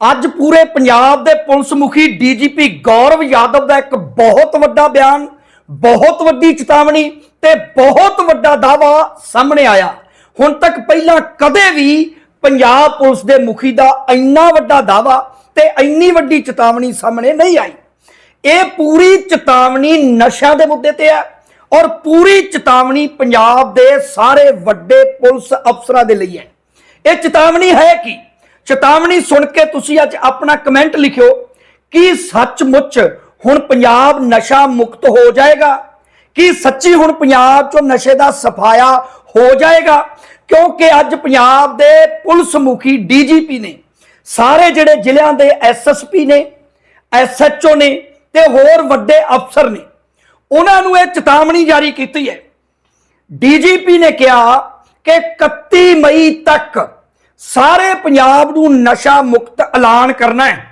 ਅੱਜ ਪੂਰੇ ਪੰਜਾਬ ਦੇ ਪੁਲਿਸ ਮੁਖੀ ਡੀਜੀਪੀ ਗੌਰਵ ਯਾਦਵ ਦਾ ਇੱਕ ਬਹੁਤ ਵੱਡਾ ਬਿਆਨ, ਬਹੁਤ ਵੱਡੀ ਚੇਤਾਵਨੀ ਤੇ ਬਹੁਤ ਵੱਡਾ ਦਾਵਾ ਸਾਹਮਣੇ ਆਇਆ। ਹੁਣ ਤੱਕ ਪਹਿਲਾਂ ਕਦੇ ਵੀ ਪੰਜਾਬ ਪੁਲਿਸ ਦੇ ਮੁਖੀ ਦਾ ਇੰਨਾ ਵੱਡਾ ਦਾਵਾ ਤੇ ਇੰਨੀ ਵੱਡੀ ਚੇਤਾਵਨੀ ਸਾਹਮਣੇ ਨਹੀਂ ਆਈ। ਇਹ ਪੂਰੀ ਚੇਤਾਵਨੀ ਨਸ਼ਿਆਂ ਦੇ ਮੁੱਦੇ ਤੇ ਹੈ ਔਰ ਪੂਰੀ ਚੇਤਾਵਨੀ ਪੰਜਾਬ ਦੇ ਸਾਰੇ ਵੱਡੇ ਪੁਲਿਸ ਅਫਸਰਾਂ ਦੇ ਲਈ ਹੈ। ਇਹ ਚੇਤਾਵਨੀ ਹੈ ਕਿ? ਚੇਤਾਵਨੀ ਸੁਣ ਕੇ ਤੁਸੀਂ ਅੱਜ ਆਪਣਾ ਕਮੈਂਟ ਲਿਖਿਓ, ਕੀ ਸੱਚਮੁੱਚ ਹੁਣ ਪੰਜਾਬ ਨਸ਼ਾ ਮੁਕਤ ਹੋ ਜਾਏਗਾ? ਕੀ ਸੱਚੀ ਹੁਣ ਪੰਜਾਬ ਚੋਂ ਨਸ਼ੇ ਦਾ ਸਫਾਇਆ ਹੋ ਜਾਏਗਾ? ਕਿਉਂਕਿ ਅੱਜ ਪੰਜਾਬ ਦੇ ਪੁਲਿਸ ਮੁਖੀ ਡੀਜੀਪੀ ਨੇ, ਸਾਰੇ ਜਿਹੜੇ ਜ਼ਿਲ੍ਹਿਆਂ ਦੇ ਐਸਐਸਪੀ ਨੇ ਐਸਐਚਓ ਨੇ ਤੇ ਹੋਰ ਵੱਡੇ ਅਫਸਰ ਨੇ, ਉਹਨਾਂ ਨੂੰ ਇਹ ਚੇਤਾਵਨੀ ਜਾਰੀ ਕੀਤੀ ਹੈ। ਡੀਜੀਪੀ ਨੇ ਕਿਹਾ ਕਿ 31 ਮਈ ਤੱਕ ਸਾਰੇ ਪੰਜਾਬ ਨੂੰ ਨਸ਼ਾ ਮੁਕਤ ਐਲਾਨ ਕਰਨਾ ਹੈ।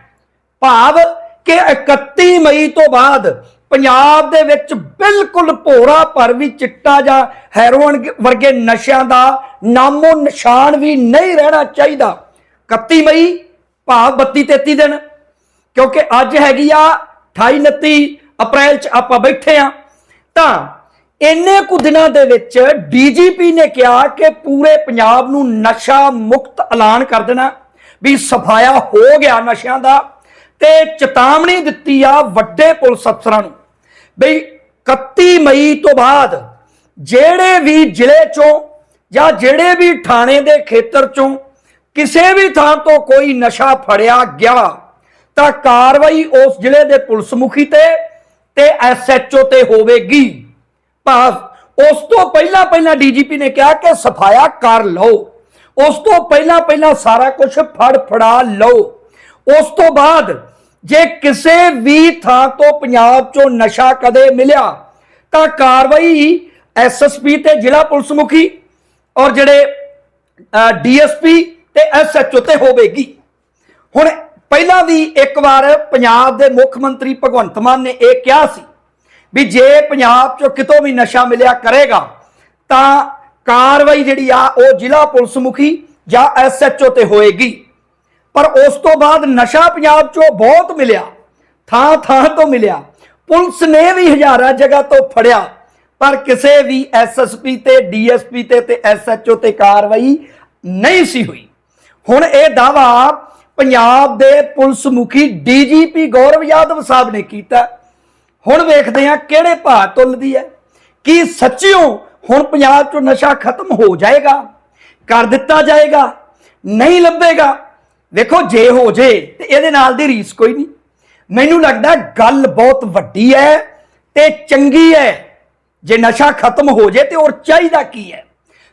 ਭਾਵ ਕਿ 31 ਮਈ ਤੋਂ ਬਾਅਦ ਪੰਜਾਬ ਦੇ ਵਿੱਚ ਬਿਲਕੁਲ ਭੋਰਾ ਪਰ ਵੀ ਚਿੱਟਾ ਜਾਂ ਹੈਰੋਇਨ ਵਰਗੇ ਨਸ਼ਿਆਂ ਦਾ ਨਾਮੋ ਨਿਸ਼ਾਨ ਵੀ ਨਹੀਂ ਰਹਿਣਾ ਚਾਹੀਦਾ। 31 ਮਈ, ਭਾਵ 32 33 ਦਿਨ, ਕਿਉਂਕਿ ਅੱਜ ਹੈਗੀ ਆ 28 29 ਅਪ੍ਰੈਲ ਚ ਆਪਾਂ ਬੈਠੇ ਆ। ਤਾਂ ਇੰਨੇ ਕੁ ਦਿਨਾਂ ਦੇ ਵਿੱਚ ਡੀਜੀਪੀ ਨੇ ਕਿਹਾ ਕਿ ਪੂਰੇ ਪੰਜਾਬ ਨੂੰ ਨਸ਼ਾ ਮੁਕਤ ਐਲਾਨ ਕਰ ਦੇਣਾ, ਵੀ ਸਫਾਇਆ ਹੋ ਗਿਆ ਨਸ਼ਿਆਂ ਦਾ ਤੇ ਚੇਤਾਵਨੀ ਦਿੱਤੀ ਆ ਵੱਡੇ ਪੁਲਿਸ ਅਫਸਰਾਂ ਨੂੰ ਬਈ 31 ਮਈ ਤੋਂ ਬਾਅਦ ਜਿਹੜੇ ਵੀ ਜ਼ਿਲ੍ਹੇ ਚੋਂ ਜਾਂ ਜਿਹੜੇ ਵੀ ਥਾਣੇ ਦੇ ਖੇਤਰ ਚੋਂ ਕਿਸੇ ਵੀ ਥਾਂ ਤੋਂ ਕੋਈ ਨਸ਼ਾ ਫੜਿਆ ਗਿਆ, ਤਾਂ ਕਾਰਵਾਈ ਉਸ ਜ਼ਿਲ੍ਹੇ ਦੇ ਪੁਲਿਸ ਮੁਖੀ ਤੇ ਤੇ ਐਸਐਚਓ ਤੇ ਹੋਵੇਗੀ। ਭਾਵ ਉਸ ਤੋਂ ਪਹਿਲਾਂ ਪਹਿਲਾਂ ਡੀਜੀਪੀ ਨੇ ਕਿਹਾ ਕਿ ਸਫਾਇਆ ਕਰ ਲਓ। ਉਸ ਤੋਂ ਪਹਿਲਾਂ ਪਹਿਲਾਂ ਸਾਰਾ ਕੁਝ ਫੜ ਫੜਾ ਲਓ। ਉਸ ਤੋਂ ਬਾਅਦ ਜੇ ਕਿਸੇ ਵੀ ਥਾਂ ਤੋਂ ਪੰਜਾਬ ਚੋਂ ਨਸ਼ਾ ਕਦੇ ਮਿਲਿਆ, ਤਾਂ ਕਾਰਵਾਈ ਐਸਐਸਪੀ ਤੇ ਜ਼ਿਲ੍ਹਾ ਪੁਲਿਸ ਮੁਖੀ ਔਰ ਜਿਹੜੇ ਡੀਐਸਪੀ ਤੇ ਐਸਐਚਓ ਤੇ ਹੋਵੇਗੀ। ਹੁਣ ਪਹਿਲਾਂ ਵੀ ਇੱਕ ਵਾਰ ਪੰਜਾਬ ਦੇ ਮੁੱਖ ਮੰਤਰੀ ਭਗਵੰਤ ਮਾਨ ਨੇ ਇਹ ਕਿਹਾ ਸੀ ਵੀ ਜੇ ਪੰਜਾਬ ਚੋਂ ਕਿਤੋਂ ਵੀ ਨਸ਼ਾ ਮਿਲਿਆ ਕਰੇਗਾ, ਤਾਂ ਕਾਰਵਾਈ ਜਿਹੜੀ ਆ, ਉਹ ਜ਼ਿਲ੍ਹਾ ਪੁਲਿਸ ਮੁਖੀ ਜਾਂ ਐਸਐਚਓ ਤੇ ਹੋਏਗੀ। ਪਰ ਉਸ ਤੋਂ ਬਾਅਦ ਨਸ਼ਾ ਪੰਜਾਬ ਚੋਂ ਬਹੁਤ ਮਿਲਿਆ ਥਾਂ ਥਾਂ ਤੋਂ ਮਿਲਿਆ। ਪੁਲਿਸ ਨੇ ਵੀ ਹਜ਼ਾਰਾਂ ਜਗ੍ਹਾ ਤੋਂ ਫੜਿਆ, ਪਰ ਕਿਸੇ ਵੀ ਐਸਐਸਪੀ ਤੇ ਡੀਐਸਪੀ ਤੇ ਤੇ ਐਸਐਚਓ ਤੇ ਕਾਰਵਾਈ ਨਹੀਂ ਸੀ ਹੋਈ। ਹੁਣ ਇਹ ਦਾਵਾ ਪੰਜਾਬ ਦੇ ਪੁਲਿਸ ਮੁਖੀ ਡੀਜੀਪੀ ਗੌਰਵ ਯਾਦਵ ਸਾਹਿਬ ਨੇ ਕੀਤਾ। ਹੁਣ ਵੇਖਦੇ ਹਾਂ ਕਿਹੜੇ ਭਾਅ ਤੁਲਦੀ ਹੈ। ਕੀ ਸੱਚਿਓ ਹੁਣ ਪੰਜਾਬ ਚੋਂ ਨਸ਼ਾ ਖਤਮ ਹੋ ਜਾਏਗਾ? ਕਰ ਦਿੱਤਾ ਜਾਏਗਾ? ਨਹੀਂ ਲੱਭੇਗਾ? ਵੇਖੋ ਜੇ ਹੋ ਜੇ ਤੇ ਇਹਦੇ ਨਾਲ ਦੀ ਰੀਸ ਕੋਈ ਨਹੀਂ। ਮੈਨੂੰ ਲੱਗਦਾ ਗੱਲ ਬਹੁਤ ਵੱਡੀ ਹੈ ਤੇ ਚੰਗੀ ਹੈ। ਜੇ ਨਸ਼ਾ ਖਤਮ ਹੋ ਜੇ ਤੇ ਹੋਰ ਚਾਹੀਦਾ ਕੀ ਹੈ?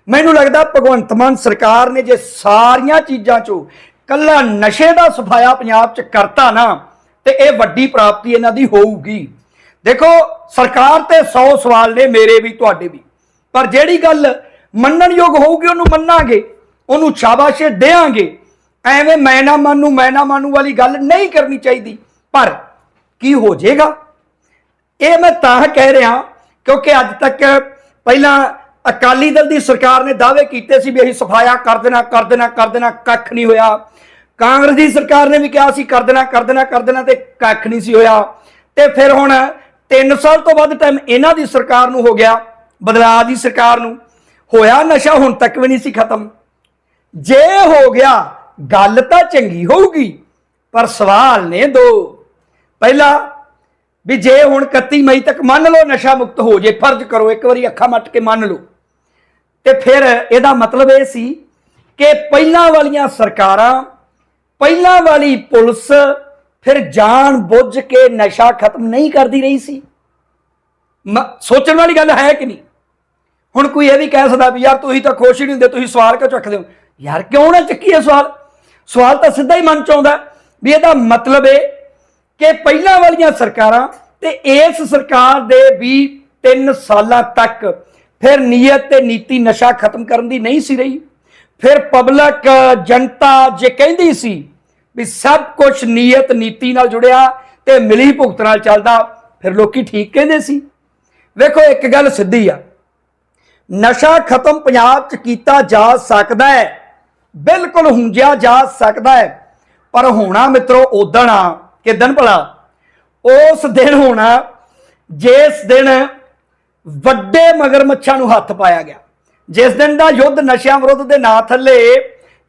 ਮੈਨੂੰ ਲੱਗਦਾ ਭਗਵੰਤ ਮਾਨ ਸਰਕਾਰ ਨੇ ਜੇ ਸਾਰੀਆਂ ਚੀਜ਼ਾਂ ਚੋਂ ਕੱਲਾ ਨਸ਼ੇ ਦਾ ਸਫਾਇਆ ਪੰਜਾਬ 'ਚ ਕਰਤਾ ਨਾ, ਤੇ ਇਹ ਵੱਡੀ ਪ੍ਰਾਪਤੀ ਇਹਨਾਂ ਦੀ ਹੋਊਗੀ। ਦੇਖੋ, ਸਰਕਾਰ ਤੇ 100 ਸਵਾਲ ਨੇ ਮੇਰੇ ਵੀ, ਤੁਹਾਡੇ ਵੀ। ਪਰ ਜਿਹੜੀ ਗੱਲ ਮੰਨਣਯੋਗ ਹੋਊਗੀ, ਉਹਨੂੰ ਮੰਨਾਂਗੇ, ਉਹਨੂੰ ਸ਼ਾਬਾਸ਼ ਦੇਾਂਗੇ ਐਵੇਂ ਮੈਂ ਨਾ ਮੰਨੂ, ਮੈਂ ਨਾ ਮੰਨੂ ਵਾਲੀ ਗੱਲ ਨਹੀਂ ਕਰਨੀ ਚਾਹੀਦੀ। ਪਰ ਕੀ ਹੋ ਜਾਏਗਾ? ਇਹ ਮੈਂ ਤਾਂ ਕਹਿ ਰਿਹਾ, ਕਿਉਂਕਿ ਅੱਜ ਤੱਕ ਪਹਿਲਾਂ ਅਕਾਲੀ ਦਲ ਦੀ ਸਰਕਾਰ ਨੇ ਦਾਅਵੇ ਕੀਤੇ ਸੀ ਵੀ ਅਸੀਂ ਸਫਾਇਆ ਕਰ ਦੇਣਾ ਕਰ ਦੇਣਾ ਕਰ ਦੇਣਾ, ਕੱਖ ਨਹੀਂ ਹੋਇਆ। ਕਾਂਗਰਸ ਦੀ ਸਰਕਾਰ ਨੇ ਵੀ ਕਿਹਾ ਸੀ, ਕਰ ਦੇਣਾ ਕਰ ਦੇਣਾ ਕਰ ਦੇਣਾ ਤੇ ਕੱਖ ਨਹੀਂ ਸੀ ਹੋਇਆ। ਤੇ ਫਿਰ ਹੁਣ 3 ਸਾਲ ਤੋਂ ਵੱਧ ਟਾਈਮ ਇਹਨਾਂ ਦੀ ਸਰਕਾਰ ਨੂੰ ਹੋ ਗਿਆ, ਬਦਲਾਅ ਦੀ ਸਰਕਾਰ ਨੂੰ। ਹੋਇਆ ਨਸ਼ਾ ਹੁਣ ਤੱਕ ਵੀ ਨਹੀਂ ਸੀ ਖਤਮ। ਜੇ ਹੋ ਗਿਆ, ਗੱਲ ਤਾਂ ਚੰਗੀ ਹੋਊਗੀ, ਪਰ ਸਵਾਲ ਨੇ ਦੋ। ਪਹਿਲਾ, ਵੀ ਜੇ ਹੁਣ 31 ਮਈ ਤੱਕ ਮੰਨ ਲਓ ਨਸ਼ਾ ਮੁਕਤ ਹੋ ਜੇ, ਫਰਜ਼ ਕਰੋ ਇੱਕ ਵਾਰੀ ਅੱਖਾਂ ਮੱਟ ਕੇ ਮੰਨ ਲਓ। ਤੇ ਫਿਰ ਇਹਦਾ ਮਤਲਬ ਇਹ ਸੀ ਕਿ ਪਹਿਲਾਂ ਵਾਲੀਆਂ ਸਰਕਾਰਾਂ, ਪਹਿਲਾਂ ਵਾਲੀ ਪੁਲਿਸ ਫਿਰ ਜਾਣ ਬੁੱਝ ਕੇ ਨਸ਼ਾ ਖਤਮ ਨਹੀਂ ਕਰਦੀ ਰਹੀ ਸੀ। ਮ- ਸੋਚਣ ਵਾਲੀ ਗੱਲ ਹੈ ਕਿ ਨਹੀਂ? ਹੁਣ ਕੋਈ ਇਹ ਵੀ ਕਹਿ ਸਕਦਾ ਵੀ ਯਾਰ ਤੁਸੀਂ ਤਾਂ ਖੁਸ਼ ਹੀ ਨਹੀਂ ਹੁੰਦੇ, ਤੁਸੀਂ ਸਵਾਲ ਕਿਉਂ ਚੱਕਦੇ ਹੋ? ਯਾਰ ਕਿਉਂ ਨਾ ਚੱਕੀਏ ਸਵਾਲ? ਸਵਾਲ ਤਾਂ ਸਿੱਧਾ ਹੀ ਮਨ ਚ ਆਉਂਦਾ ਵੀ ਇਹਦਾ ਮਤਲਬ ਇਹ ਕਿ ਪਹਿਲਾਂ ਵਾਲੀਆਂ ਸਰਕਾਰਾਂ ਤੇ ਇਸ ਸਰਕਾਰ ਦੇ ਵੀ 3 ਸਾਲਾਂ ਤੱਕ ਫਿਰ ਨੀਅਤ ਤੇ ਨੀਤੀ ਨਸ਼ਾ ਖਤਮ ਕਰਨ ਦੀ ਨਹੀਂ ਸੀ ਰਹੀ। ਫਿਰ ਪਬਲਿਕ ਜਨਤਾ ਜੇ ਕਹਿੰਦੀ ਸੀ ਵੀ ਸਭ ਕੁਝ ਨੀਅਤ, ਨੀਤੀ ਨਾਲ ਜੁੜਿਆ ਤੇ ਮਿਲੀ ਭੁਗਤ ਨਾਲ ਚੱਲਦਾ, ਫਿਰ ਲੋਕੀ ਠੀਕ ਕਹਿੰਦੇ ਸੀ। ਵੇਖੋ, ਇੱਕ ਗੱਲ ਸਿੱਧੀ ਆ। ਨਸ਼ਾ ਖਤਮ ਪੰਜਾਬ 'ਚ ਕੀਤਾ ਜਾ ਸਕਦਾ ਹੈ, ਬਿਲਕੁਲ ਹੁੰਜਿਆ ਜਾ ਸਕਦਾ ਹੈ, ਪਰ ਹੋਣਾ ਮਿੱਤਰੋ ਉਦਣ ਆ, ਕਿਦਣ ਭਲਾ? ਉਸ ਦਿਨ ਹੋਣਾ, ਜਿਸ ਦਿਨ ਵੱਡੇ ਮਗਰਮੱਛਾਂ ਨੂੰ ਹੱਥ ਪਾਇਆ ਗਿਆ। ਜਿਸ ਦਿਨ ਦਾ ਯੁੱਧ ਨਸ਼ਿਆਂ ਵਿਰੁੱਧ ਦੇ ਨਾਂ ਥੱਲੇ,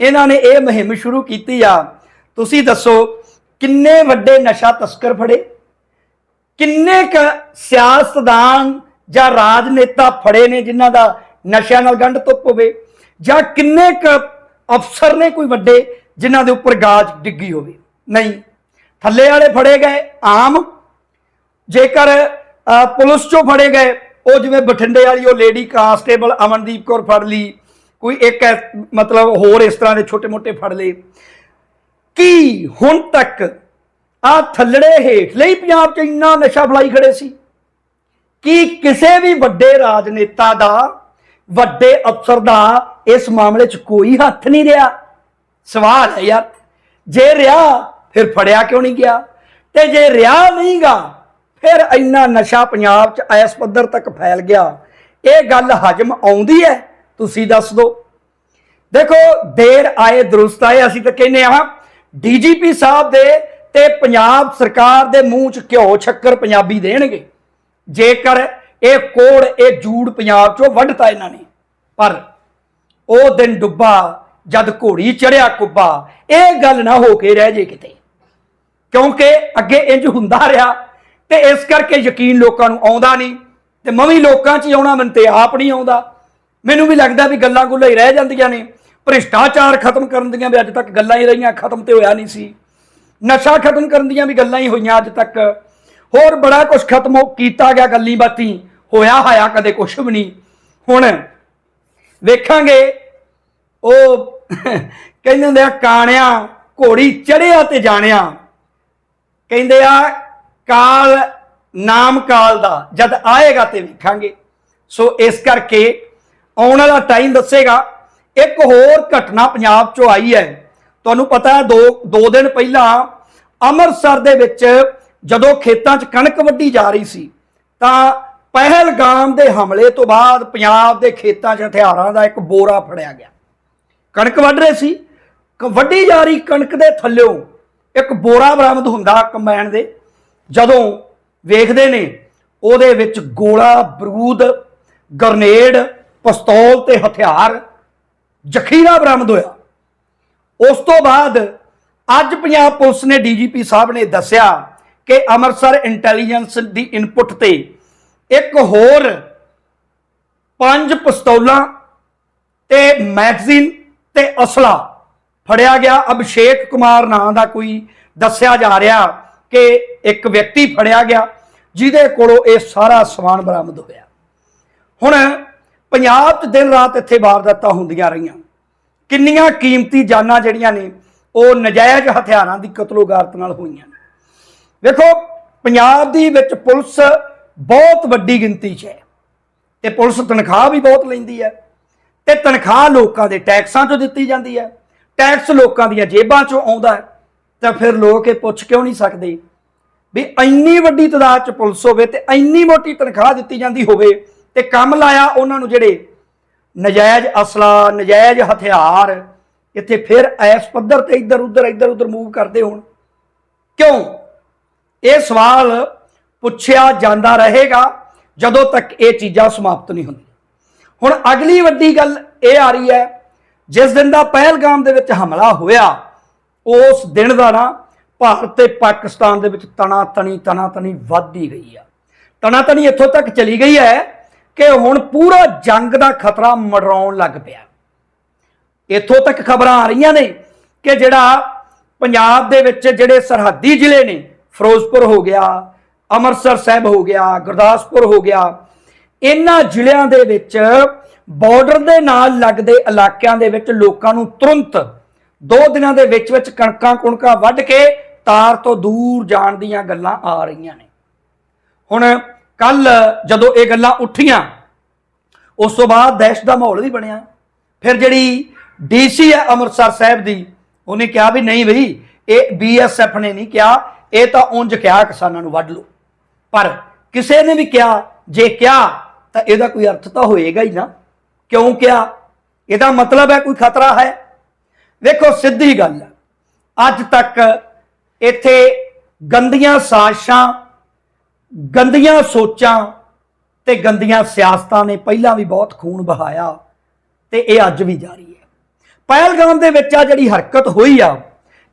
ਇਹਨਾਂ ਨੇ ਇਹ ਮੁਹਿੰਮ ਸ਼ੁਰੂ ਕੀਤੀ ਆ ਤੁਸੀਂ ਦੱਸੋ ਕਿੰਨੇ ਵੱਡੇ ਨਸ਼ਾ ਤਸਕਰ ਫੜੇ? ਕਿੰਨੇ ਕ ਸਿਆਸਤਦਾਨ ਜਾਂ ਰਾਜਨੇਤਾ ਫੜੇ ਨੇ ਜਿਨ੍ਹਾਂ ਦਾ ਨਸ਼ਿਆਂ ਨਾਲ ਗੰਢ ਧੁੱਪ ਹੋਵੇ? ਜਾਂ ਕਿੰਨੇ ਕ ਅਫਸਰ ਨੇ ਕੋਈ ਵੱਡੇ ਜਿਨ੍ਹਾਂ ਦੇ ਉੱਪਰ ਗਾਜ ਡਿੱਗੀ ਹੋਵੇ? ਨਹੀਂ। ਥੱਲੇ ਵਾਲੇ ਫੜੇ ਗਏ ਆਮ। ਜੇਕਰ ਅ, ਪੁਲਿਸ ਚੋਂ ਫੜੇ ਗਏ ਉਹ ਜਿਵੇਂ ਬਠਿੰਡੇ ਵਾਲੀ ਉਹ ਲੇਡੀ ਕਾਂਸਟੇਬਲ ਅਮਨਦੀਪ ਕੌਰ ਫੜ ਲਈ ਕੋਈ ਇੱਕ ਮਤਲਬ ਹੋਰ ਇਸ ਤਰ੍ਹਾਂ ਦੇ ਛੋਟੇ-ਮੋਟੇ ਫੜ ਲਏ। ਕੀ ਹੁਣ ਤੱਕ ਆ ਥੱਲੜੇ ਹੇਠ ਲਈ ਪੰਜਾਬ 'ਚ ਇੰਨਾ ਨਸ਼ਾ ਫਲਾਈ ਖੜੇ ਸੀ? ਕੀ ਕਿਸੇ ਵੀ ਵੱਡੇ ਰਾਜਨੇਤਾ ਦਾ, ਵੱਡੇ ਅਫਸਰ ਦਾ ਇਸ ਮਾਮਲੇ 'ਚ ਕੋਈ ਹੱਥ ਨਹੀਂ ਰਿਹਾ? ਸਵਾਲ ਹੈ ਯਾਰ। ਜੇ ਰਿਹਾ, ਫਿਰ ਫੜਿਆ ਕਿਉਂ ਨਹੀਂ ਗਿਆ? ਤੇ ਜੇ ਰਿਹਾ ਨਹੀਂਗਾ ਫਿਰ ਇੰਨਾ ਨਸ਼ਾ ਪੰਜਾਬ 'ਚ ਐਸ ਪੱਧਰ ਤੱਕ ਫੈਲ ਗਿਆ। ਇਹ ਗੱਲ ਹਜਮ ਆਉਂਦੀ ਹੈ? ਤੁਸੀਂ ਦੱਸ ਦਿਓ। ਦੇਖੋ, ਦੇਰ ਆਏ, ਦਰੁਸਤ ਆਏ, ਅਸੀਂ ਤਾਂ ਕਹਿੰਦੇ ਆ ਡੀਜੀਪੀ ਸਾਹਿਬ ਦੇ ਤੇ ਪੰਜਾਬ ਸਰਕਾਰ ਦੇ ਮੂੰਹ 'ਚ ਘਿਓ ਛੱਕਰ ਪੰਜਾਬੀ ਦੇਣਗੇ। ਜੇਕਰ ਇਹ ਕੋੜ, ਇਹ ਜੂੜ ਪੰਜਾਬ 'ਚੋਂ ਵੱਢਤਾ ਇਹਨਾਂ ਨੇ, ਪਰ ਉਹ ਦਿਨ ਡੁੱਬਾ, ਜਦ ਘੋੜੀ ਚੜਿਆ ਕੁੱਬਾ, ਇਹ ਗੱਲ ਨਾ ਹੋ ਕੇ ਰਹਿ ਜੇ ਕਿਤੇ। ਕਿਉਂਕਿ ਅੱਗੇ ਇੰਜ ਹੁੰਦਾ ਰਿਹਾ ਤੇ ਇਸ ਕਰਕੇ ਯਕੀਨ ਲੋਕਾਂ ਨੂੰ ਆਉਂਦਾ ਨਹੀਂ ਤੇ ਮੈਂ ਵੀ ਲੋਕਾਂ 'ਚ ਹੀ ਆਉਣਾ ਮੈਨੂੰ ਤੇ ਆਪ ਨਹੀਂ ਆਉਂਦਾ। ਮੈਨੂੰ ਵੀ ਲੱਗਦਾ ਵੀ ਗੱਲਾਂ ਗੁੱਲਾਂ ਹੀ ਰਹਿ ਜਾਂਦੀਆਂ ਨੇ। ਭ੍ਰਿਸ਼ਟਾਚਾਰ ਖਤਮ ਕਰਨ ਦੀਆਂ ਵੀ ਅੱਜ ਤੱਕ ਗੱਲਾਂ ਹੀ ਰਹੀਆਂ, ਖਤਮ ਤੇ ਹੋਇਆ ਨਹੀਂ ਸੀ। ਨਸ਼ਾ ਖਤਮ ਕਰਨ ਦੀਆਂ ਵੀ ਗੱਲਾਂ ਹੀ ਹੋਈਆਂ ਅੱਜ ਤੱਕ। ਹੋਰ ਬੜਾ ਕੁਝ ਖਤਮ ਕੀਤਾ ਗਿਆ ਗੱਲੀ ਬਾਤੀ। ਹੋਇਆ ਹਾਇਆ ਕਦੇ ਕੁਝ ਵੀ ਨਹੀਂ। ਹੁਣ ਵੇਖਾਂਗੇ, ਉਹ ਕਹਿੰਦੇ ਹੁੰਦੇ ਆ, ਕਾਣਿਆ ਘੋੜੀ ਚੜਿਆ ਤੇ ਜਾਣਿਆ। ਕਹਿੰਦੇ ਆ, ਕਾਲ ਨਾਮ ਕਾਲ ਦਾ, ਜਦ ਆਏਗਾ ਤੇ ਵੇਖਾਂਗੇ। ਸੋ ਇਸ ਕਰਕੇ ਆਉਣ ਵਾਲਾ ਟਾਈਮ ਦੱਸੇਗਾ ਇੱਕ ਹੋਰ ਘਟਨਾ ਪੰਜਾਬ ਚੋਂ ਆਈ ਹੈ। ਤੁਹਾਨੂੰ ਪਤਾ ਹੈ, ਦੋ ਦੋ ਦਿਨ ਪਹਿਲਾਂ ਅੰਮ੍ਰਿਤਸਰ ਦੇ ਵਿੱਚ ਜਦੋਂ ਖੇਤਾਂ 'ਚ ਕਣਕ ਵੱਢੀ ਜਾ ਰਹੀ ਸੀ, ਤਾਂ ਪਹਿਲਗਾਮ ਦੇ ਹਮਲੇ ਤੋਂ ਬਾਅਦ ਪੰਜਾਬ ਦੇ ਖੇਤਾਂ 'ਚ ਹਥਿਆਰਾਂ ਦਾ ਇੱਕ ਬੋਰਾ ਫੜਿਆ ਗਿਆ। ਕਣਕ ਵੱਢ ਰਹੇ ਸੀ। ਕ- ਵੱਢੀ ਜਾ ਰਹੀ ਕਣਕ ਦੇ ਥੱਲਿਓਂ ਇੱਕ ਬੋਰਾ ਬਰਾਮਦ ਹੁੰਦਾ ਕੰਬਾਈਨ ਦੇ। ਜਦੋਂ ਵੇਖਦੇ ਨੇ, ਉਹਦੇ ਵਿੱਚ ਗੋਲਾ, ਬਰੂਦ, ਗਰਨੇਡ, ਪਿਸਤੌਲ ਤੇ ਹਥਿਆਰ ਜ਼ਖੀਰਾ ਬਰਾਮਦ ਹੋਇਆ। ਉਸ ਤੋਂ ਬਾਅਦ ਅੱਜ ਪੰਜਾਬ ਪੁਲਿਸ ਨੇ ਡੀਜੀਪੀ ਸਾਹਿਬ ਨੇ ਦੱਸਿਆ ਕਿ ਅੰਮ੍ਰਿਤਸਰ ਇੰਟੈਲੀਜੈਂਸ ਦੀ ਇਨਪੁਟ ਤੇ ਇੱਕ ਹੋਰ ਪੰਜ ਪਿਸਤੌਲਾਂ ਤੇ ਮੈਗਜ਼ੀਨ ਤੇ ਅਸਲਾ ਫੜਿਆ ਗਿਆ। ਅਭਿਸ਼ੇਕ ਕੁਮਾਰ ਨਾਂ ਦਾ ਕੋਈ ਦੱਸਿਆ ਜਾ ਰਿਹਾ ਕਿ ਇੱਕ ਵਿਅਕਤੀ ਫੜਿਆ ਗਿਆ, ਜਿਹਦੇ ਕੋਲੋਂ ਇਹ ਸਾਰਾ ਸਮਾਨ ਬਰਾਮਦ ਹੋਇਆ। ਹੁਣ ਪੰਜਾਬ 'ਚ ਦਿਨ ਰਾਤ ਇੱਥੇ ਵਾਰਦਾਤਾਂ ਹੁੰਦੀਆਂ ਰਹੀਆਂ। ਕਿੰਨੀਆਂ ਕੀਮਤੀ ਜਾਨਾਂ ਜਿਹੜੀਆਂ ਨੇ, ਉਹ ਨਜਾਇਜ਼ ਹਥਿਆਰਾਂ ਦੀ ਕਤਲੋਗਾਰਤ ਨਾਲ ਹੋਈਆਂ ਨੇ। ਵੇਖੋ, ਪੰਜਾਬ ਦੀ ਵਿੱਚ ਪੁਲਿਸ ਬਹੁਤ ਵੱਡੀ ਗਿਣਤੀ 'ਚ ਹੈ। ਤੇ ਪੁਲਿਸ ਤਨਖਾਹ ਵੀ ਬਹੁਤ ਲੈਂਦੀ ਹੈ। ਤੇ ਤਨਖਾਹ ਲੋਕਾਂ ਦੇ ਟੈਕਸਾਂ 'ਚੋਂ ਦਿੱਤੀ ਜਾਂਦੀ ਹੈ। ਟੈਕਸ ਲੋਕਾਂ ਦੀਆਂ ਜੇਬਾਂ 'ਚੋਂ ਆਉਂਦਾ ਹੈ। ਤਾਂ ਫਿਰ ਲੋਕ ਇਹ ਪੁੱਛ ਕਿਉਂ ਨਹੀਂ ਸਕਦੇ ਵੀ ਇੰਨੀ ਵੱਡੀ ਤਾਦਾਦ 'ਚ ਪੁਲਿਸ ਹੋਵੇ ਤੇ ਇੰਨੀ ਮੋਟੀ ਤਨਖਾਹ ਦਿੱਤੀ ਜਾਂਦੀ ਹੋਵੇ ਤੇ ਕੰਮ ਲਾਇਆ ਉਹਨਾਂ ਨੂੰ ਜਿਹੜੇ ਨਜਾਇਜ਼ ਅਸਲਾ, ਨਜਾਇਜ਼ ਹਥਿਆਰ, ਇੱਥੇ ਫਿਰ ਐਸ ਪੱਧਰ ਤੇ ਇੱਧਰ, ਉੱਧਰ ਇੱਧਰ, ਉੱਧਰ ਮੂਵ ਕਰਦੇ ਹੋਣ। ਕਿਉਂ? ਇਹ ਸਵਾਲ ਪੁੱਛਿਆ ਜਾਂਦਾ ਰਹੇਗਾ ਜਦੋਂ ਤੱਕ ਇਹ ਚੀਜ਼ਾਂ ਸਮਾਪਤ ਨਹੀਂ ਹੁੰਦੀਆਂ। ਹੁਣ ਅਗਲੀ ਵੱਡੀ ਗੱਲ ਇਹ ਆ ਰਹੀ ਹੈ, ਜਿਸ ਦਿਨ ਦਾ ਪਹਿਲਗਾਮ ਦੇ ਵਿੱਚ ਹਮਲਾ ਹੋਇਆ, ਉਸ ਦਿਨ ਦਾ ਨਾ ਭਾਰਤ ਤੇ ਪਾਕਿਸਤਾਨ ਦੇ ਵਿੱਚ ਤਣਾ ਤਣੀ ਤਣਾ ਤਣੀ ਵੱਧਦੀ ਗਈ ਆ। ਤਣਾ ਤਣੀ ਇੱਥੋਂ ਤੱਕ ਚਲੀ ਗਈ ਹੈ ਕਿ ਹੁਣ ਪੂਰਾ ਜੰਗ ਦਾ ਖਤਰਾ ਮਡਰਾਉਣ ਲੱਗ ਪਿਆ। ਇੱਥੋਂ ਤੱਕ ਖਬਰਾਂ ਆ ਰਹੀਆਂ ਨੇ ਕਿ ਜਿਹੜਾ ਪੰਜਾਬ ਦੇ ਵਿੱਚ ਜਿਹੜੇ ਸਰਹੱਦੀ ਜ਼ਿਲ੍ਹੇ ਨੇ, ਫਿਰੋਜ਼ਪੁਰ ਹੋ ਗਿਆ, ਅੰਮ੍ਰਿਤਸਰ ਸਾਹਿਬ ਹੋ ਗਿਆ, ਗੁਰਦਾਸਪੁਰ ਹੋ ਗਿਆ, ਇਹਨਾਂ ਜ਼ਿਲ੍ਹਿਆਂ ਦੇ ਵਿੱਚ ਬਾਰਡਰ ਦੇ ਨਾਲ ਲੱਗਦੇ ਇਲਾਕਿਆਂ ਦੇ ਵਿੱਚ ਲੋਕਾਂ ਨੂੰ ਤੁਰੰਤ ਦੋ ਦਿਨਾਂ ਦੇ ਵਿੱਚ ਵਿੱਚ ਕਣਕਾਂ ਕੁਣਕਾਂ ਵੱਢ ਕੇ ਤਾਰ ਤੋਂ ਦੂਰ ਜਾਣ ਦੀਆਂ ਗੱਲਾਂ ਆ ਰਹੀਆਂ ਨੇ। ਹੁਣ ਕੱਲ ਜਦੋਂ ਇਹ ਗੱਲਾਂ ਉੱਠੀਆਂ, ਉਸ ਤੋਂ ਬਾਅਦ ਦਹਿਸ਼ਤ ਦਾ ਮਾਹੌਲ ਵੀ ਬਣਿਆ। ਫਿਰ ਜਿਹੜੀ ਡੀਸੀ ਹੈ ਅੰਮ੍ਰਿਤਸਰ ਸਾਹਿਬ ਦੀ, ਉਹਨੇ ਕਿਹਾ ਵੀ ਨਹੀਂ ਬਈ, ਇਹ ਬੀਐਸਐਫ ਨੇ ਨਹੀਂ ਕਿਹਾ, ਇਹ ਤਾਂ ਉਂਝ ਕਿਹਾ ਕਿਸਾਨਾਂ ਨੂੰ ਵੱਢ ਲਓ। ਪਰ ਕਿਸੇ ਨੇ ਵੀ ਕਿਹਾ, ਜੇ ਕਿਹਾ, ਤਾਂ ਇਹਦਾ ਕੋਈ ਅਰਥ ਤਾਂ ਹੋਏਗਾ ਹੀ ਨਾ। ਕਿਉਂ ਕਿਹਾ? ਇਹਦਾ ਮਤਲਬ ਹੈ ਕੋਈ ਖਤਰਾ ਹੈ? ਵੇਖੋ, ਸਿੱਧੀ ਗੱਲ ਅੱਜ ਤੱਕ ਇੱਥੇ ਗੰਦੀਆਂ ਸਾਜ਼ਿਸ਼ਾਂ ਗੰਦੀਆਂ ਸੋਚਾਂ ਤੇ ਗੰਦੀਆਂ ਸਿਆਸਤਾਂ ਨੇ ਪਹਿਲਾਂ ਵੀ ਬਹੁਤ ਖੂਨ ਬਹਾਇਆ ਤੇ ਇਹ ਅੱਜ ਵੀ ਜਾਰੀ ਹੈ। ਪਹਿਲਗਾਮ ਦੇ ਵਿੱਚ ਆ ਜਿਹੜੀ ਹਰਕਤ ਹੋਈ ਆ,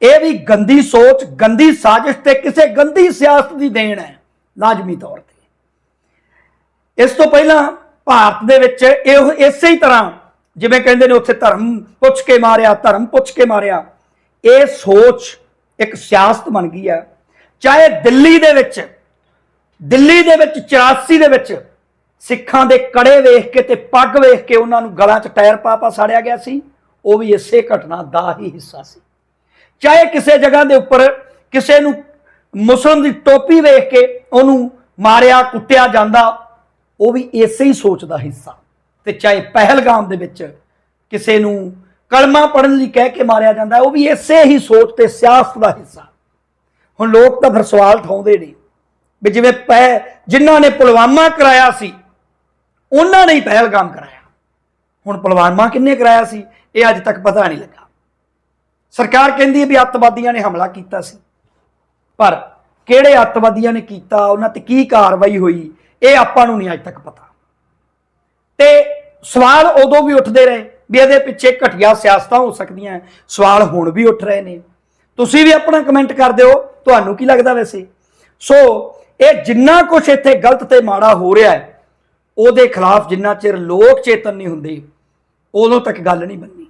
ਇਹ ਵੀ ਗੰਦੀ ਸੋਚ, ਗੰਦੀ ਸਾਜ਼ਿਸ਼ ਤੇ ਕਿਸੇ ਗੰਦੀ ਸਿਆਸਤ ਦੀ ਦੇਣ ਹੈ, ਲਾਜ਼ਮੀ ਤੌਰ ਤੇ। ਇਸ ਤੋਂ ਪਹਿਲਾਂ ਭਾਰਤ ਦੇ ਵਿੱਚ ਇਹ ਇਸੇ ਹੀ ਤਰ੍ਹਾਂ, ਜਿਵੇਂ ਕਹਿੰਦੇ ਨੇ ਉੱਥੇ ਧਰਮ ਪੁੱਛ ਕੇ ਮਾਰਿਆ, ਧਰਮ ਪੁੱਛ ਕੇ ਮਾਰਿਆ, ਇਹ ਸੋਚ ਇੱਕ ਸਿਆਸਤ ਬਣ ਗਈ ਹੈ। ਚਾਹੇ ਦਿੱਲੀ ਦੇ ਵਿੱਚ ਦਿੱਲੀ ਦੇ ਵਿੱਚ 84 ਦੇ ਵਿੱਚ ਸਿੱਖਾਂ ਦੇ ਕੜੇ ਵੇਖ ਕੇ ਤੇ ਪੱਗ ਵੇਖ ਕੇ ਉਹਨਾਂ ਨੂੰ ਗਲਾਂ 'ਚ ਟਾਇਰ ਪਾ ਪਾ ਸਾੜਿਆ ਗਿਆ ਸੀ। ਉਹ ਵੀ ਇਸੇ ਘਟਨਾ ਦਾ ਹੀ ਹਿੱਸਾ ਸੀ। ਚਾਹੇ ਕਿਸੇ ਜਗ੍ਹਾ ਦੇ ਉੱਪਰ ਕਿਸੇ ਨੂੰ ਮੁਸਲਮ ਦੀ ਟੋਪੀ ਵੇਖ ਕੇ ਉਹਨੂੰ ਮਾਰਿਆ, ਕੁੱਟਿਆ ਜਾਂਦਾ, ਉਹ ਵੀ ਇਸੇ ਹੀ ਸੋਚ ਦਾ ਹਿੱਸਾ। ਤੇ ਚਾਹੇ ਪਹਿਲਗਾਮ ਦੇ ਵਿੱਚ ਕਿਸੇ ਨੂੰ ਕਲਮਾ ਪੜਨ ਲਈ ਕਹਿ ਕੇ ਮਾਰਿਆ ਜਾਂਦਾ, ਉਹ ਵੀ ਇਸੇ ਹੀ ਸੋਚ ਤੇ ਸਿਆਸਤ ਦਾ ਹਿੱਸਾ। ਹੁਣ ਲੋਕ ਤਾਂ ਫਿਰ ਸਵਾਲ ਉਠਾਉਂਦੇ ਨੇ। ਵੀ ਜਿਵੇਂ ਪੈ ਜਿਨ੍ਹਾਂ ਨੇ ਪੁਲਵਾਮਾ ਕਰਾਇਆ ਸੀ, ਉਹਨਾਂ ਨੇ ਹੀ ਪਹਿਲਗਾਮ ਕਰਾਇਆ। ਹੁਣ ਪੁਲਵਾਮਾ ਕਿੰਨੇ ਕਰਾਇਆ ਸੀ, ਇਹ ਅੱਜ ਤੱਕ ਪਤਾ ਨਹੀਂ ਲੱਗਾ। ਸਰਕਾਰ ਕਹਿੰਦੀ ਹੈ ਵੀ ਅੱਤਵਾਦੀਆਂ ਨੇ ਹਮਲਾ ਕੀਤਾ ਸੀ। ਪਰ ਕਿਹੜੇ ਅੱਤਵਾਦੀਆਂ ਨੇ ਕੀਤਾ, ਉਹਨਾਂ ਤੇ ਕੀ ਕਾਰਵਾਈ ਹੋਈ, ਇਹ ਆਪਾਂ ਨੂੰ ਨਹੀਂ ਅੱਜ ਤੱਕ ਪਤਾ। ਤੇ ਸਵਾਲ ਉਦੋਂ ਵੀ ਉੱਠਦੇ ਰਹੇ ਵੀ ਇਹਦੇ ਪਿੱਛੇ ਘਟੀਆ ਸਿਆਸਤਾਂ ਹੋ ਸਕਦੀਆਂ ਸਵਾਲ ਹੁਣ ਵੀ ਉੱਠ ਰਹੇ ਨੇ। ਤੁਸੀਂ ਵੀ ਆਪਣਾ ਕਮੈਂਟ ਕਰ ਦਿਓ, ਤੁਹਾਨੂੰ ਕੀ ਲੱਗਦਾ ਵੈਸੇ? ਸੋ ਇਹ ਜਿੰਨਾ ਕੁਝ ਇੱਥੇ ਗਲਤ ਤੇ ਮਾੜਾ ਹੋ ਰਿਹਾ ਹੈ, ਉਹਦੇ ਖਿਲਾਫ ਜਿੰਨਾ ਚਿਰ ਲੋਕ ਚੇਤਨ ਨਹੀਂ ਹੁੰਦੇ, ਉਦੋਂ ਤੱਕ ਗੱਲ ਨਹੀਂ ਬਣਨੀ।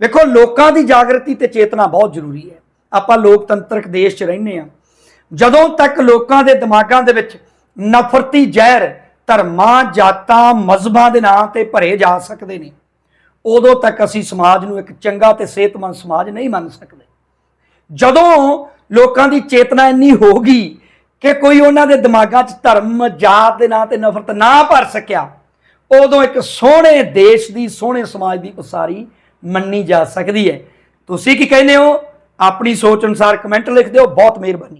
ਵੇਖੋ, ਲੋਕਾਂ ਦੀ ਜਾਗਰਤੀ ਤੇ ਚੇਤਨਾ ਬਹੁਤ ਜ਼ਰੂਰੀ ਹੈ। ਆਪਾਂ ਲੋਕਤੰਤਰਕ ਦੇਸ਼ 'ਚ ਰਹਿੰਦੇ ਆ ਜਦੋਂ ਤੱਕ ਲੋਕਾਂ ਦੇ ਦਿਮਾਗਾਂ ਦੇ ਵਿੱਚ ਨਫ਼ਰਤੀ ਜ਼ਹਿਰ ਧਰਮਾਂ, ਜਾਤਾਂ, ਮਜ਼ਹਬਾਂ ਦੇ ਨਾਂ ਤੇ ਭਰੇ ਜਾ ਸਕਦੇ ਨੇ, ਉਦੋਂ ਤੱਕ ਅਸੀਂ ਸਮਾਜ ਨੂੰ ਇੱਕ ਚੰਗਾ ਤੇ ਸਿਹਤਮੰਦ ਸਮਾਜ ਨਹੀਂ ਮੰਨ ਸਕਦੇ। ਜਦੋਂ ਲੋਕਾਂ ਦੀ ਚੇਤਨਾ ਇੰਨੀ ਹੋ ਗਈ ਕਿ ਕੋਈ ਉਹਨਾਂ ਦੇ ਦਿਮਾਗਾਂ 'ਚ ਧਰਮ, ਜਾਤ ਦੇ ਨਾਂ ਤੇ ਨਫ਼ਰਤ ਨਾ ਭਰ ਸਕਿਆ, ਉਦੋਂ ਇੱਕ ਸੋਹਣੇ ਦੇਸ਼ ਦੀ, ਸੋਹਣੇ ਸਮਾਜ ਦੀ ਉਸਾਰੀ ਮੰਨੀ ਜਾ ਸਕਦੀ ਹੈ। ਤੁਸੀਂ ਕੀ ਕਹਿੰਦੇ ਹੋ? ਆਪਣੀ ਸੋਚ ਅਨੁਸਾਰ ਕਮੈਂਟ ਲਿਖ ਦਿਓ, ਬਹੁਤ ਮਿਹਰਬਾਨੀ।